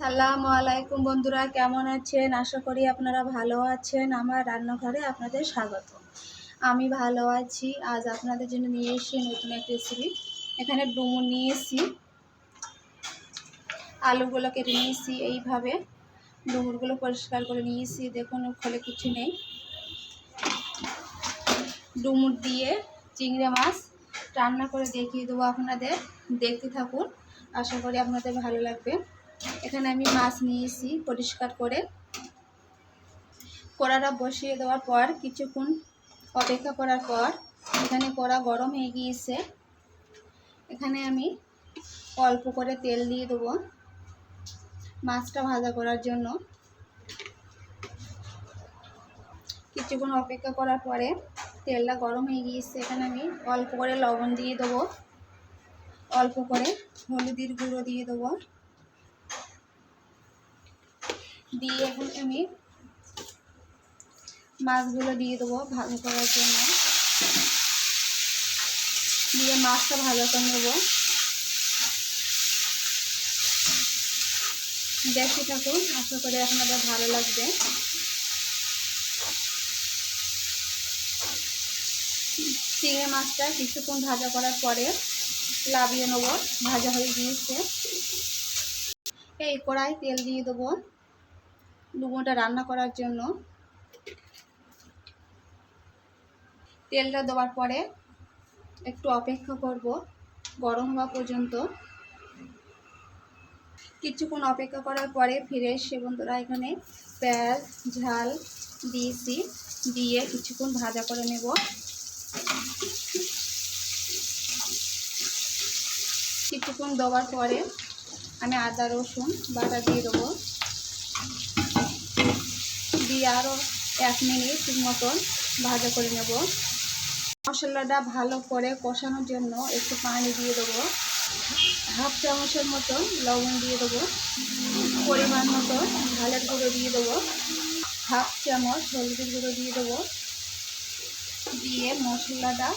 সালাম আলাইকুম বন্ধুরা, কেমন আছেন? আশা করি আপনারা ভালো আছেন। আমার রান্নাঘরে আপনাদের স্বাগত। আমি ভালো আছি। আজ আপনাদের জন্য নিয়ে এসেছি নতুন এক রেসিপি এখানে ডুমুর নিয়ে এসেছি আলুগুলো কেটে নিয়েছি এইভাবে। ডুমুরগুলো পরিষ্কার করে নিয়েছি। দেখুন ফলে কিছু নেই। ডুমুর দিয়ে চিংড়ি মাছ রান্না করে দেখিয়ে দেবো আপনাদের। দেখতে থাকুন। আশা করি আপনাদের ভালো লাগবে। এখানে আমি মাছ নিয়েছি পরিষ্কার করে। কড়াটা বসিয়ে দেওয়ার পর, কিছুক্ষণ অপেক্ষা করার পর, এখানে কড়া গরম হয়ে গিয়েছে। এখানে আমি অল্প করে তেল দিয়ে দেবো মাছটা ভাজা করার জন্য। কিছুক্ষণ অপেক্ষা করার পরে তেলটা গরম হয়ে গিয়েছে। এখানে আমি অল্প করে লবণ দিয়ে দেবো। অল্প করে হলুদের গুঁড়ো দিয়ে দেবো। দিয়ে এখন আমি মাছগুলো দিয়ে দেবো ভালো করার জন্য। দিয়ে মাছটা ভালো করে নেব। দেখতে থাকুন, আশা করি আপনাদের ভালো লাগবে। চিংড়ি মাছটা কিছুক্ষণ ভাজা করার পরে লাভিয়ে নেব। ভাজা হয়ে গিয়েছে। এই কড়াই তেল দিয়ে দেবো। ডুবোটা রান্না করার জন্য। তেলটা দেওয়ার পরে একটু অপেক্ষা করব গরম হওয়া পর্যন্ত। কিছুক্ষণ অপেক্ষা করার পরে ফিরে এসে বন্ধুরা এখানে পেঁয়াজ, ঝাল দিয়েছি, দিয়ে কিছুক্ষণ ভাজা করে নেব। কিছুক্ষণ দেওয়ার পরে আমি আদা, রসুন বাটা দিয়ে দেবো। দিয়ে আরও এক মিনিট মতন ভাজা করে নেব। মশলাটা ভালো করে কষানোর জন্য একটু পানি দিয়ে দেবো। হাফ চামচের মতন লবণ দিয়ে দেবো। পরিমাণ মতো ঝালের গুঁড়ো দিয়ে দেবো। হাফ চামচ হলুদের গুঁড়ো দিয়ে দেবো। দিয়ে মশলাটা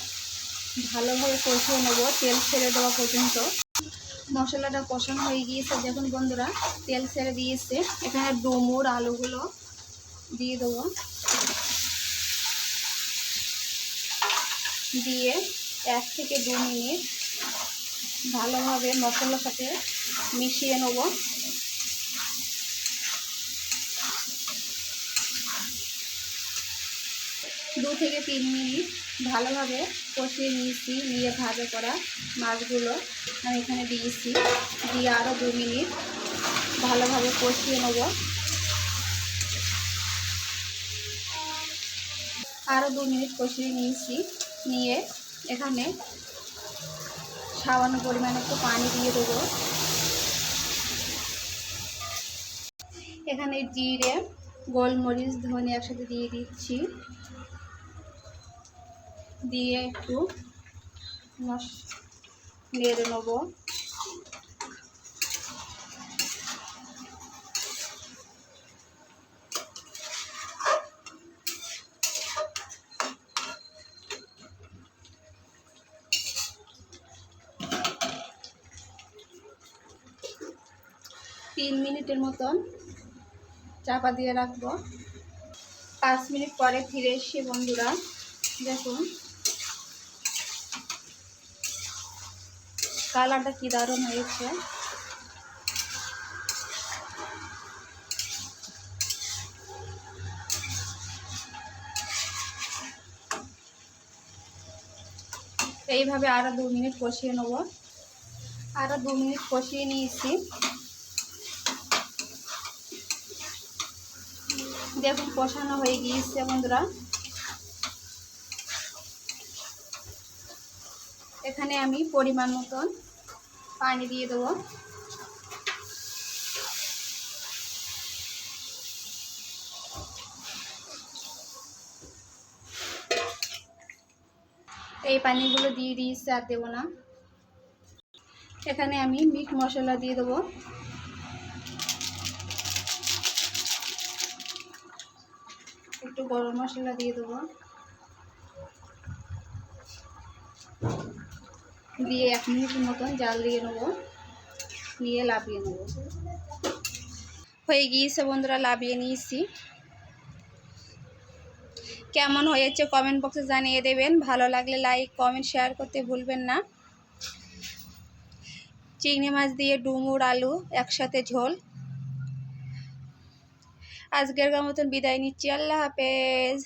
ভালোভাবে কষিয়ে নেব। তেল ছেড়ে দেওয়া পর্যন্ত। মশলাটা কষানো হয়ে গিয়েছে। দেখুন বন্ধুরা, তেল ছেড়ে দিয়েছে। এখানে ডুমুর আলুগুলো দিয়ে দেবো। দিয়ে এক থেকে দু মিনিট ভালোভাবে মশলার সাথে মিশিয়ে নেব। দু থেকে তিন মিনিট ভালোভাবে কষিয়ে নিয়েছি নিয়ে ভাজা করা মাছগুলো আমি এখানে দিয়েছি। দিয়ে আরও দু মিনিট ভালোভাবে কষিয়ে নেব। আরও দু মিনিট কষিয়ে নিয়েছি। নিয়ে এখানে সামান্য পরিমাণে একটু পানি দিয়ে দেবো। এখানে জিরে, গোলমরিচ ধনে একসাথে দিয়ে দিচ্ছি। দিয়ে একটু মশ নেড়ে নেব তিন মিনিটের মতন চাপা দিয়ে রাখব। পাঁচ মিনিট পরে ফিরে এসে বন্ধুরা, দেখুন। কালারটা কি দারুণ হয়েছে। এইভাবে আরও দু মিনিট কষিয়ে নেব। আরও দু মিনিট কষিয়ে নিয়েছি। দেখুন, কষানো হয়ে গিয়েছে বন্ধুরা। এখানে আমি পরিমাণ মতন পানি দিয়ে দেবো। এই পানিগুলো দিয়ে দিয়েছি আর দেবো না। এখানে আমি মিট মশলা দিয়ে দেবো। একটু গরম মশলা দিয়ে দেবো। দিয়ে এক মিনিট মতন জাল দিয়ে নেব। নিয়ে লাফিয়ে নেব। হয়ে গিয়েছে বন্ধুরা লাভিয়ে নিয়েছি। কেমন হয়েছে কমেন্ট বক্সে জানিয়ে দেবেন। ভালো লাগলে লাইক কমেন্ট শেয়ার করতে ভুলবেন না। চিংড়ি মাছ দিয়ে ডুমুর আলু একসাথে ঝোল। আজকের মতন বিদায় নিচ্ছি। আল্লাহ হাফেজ।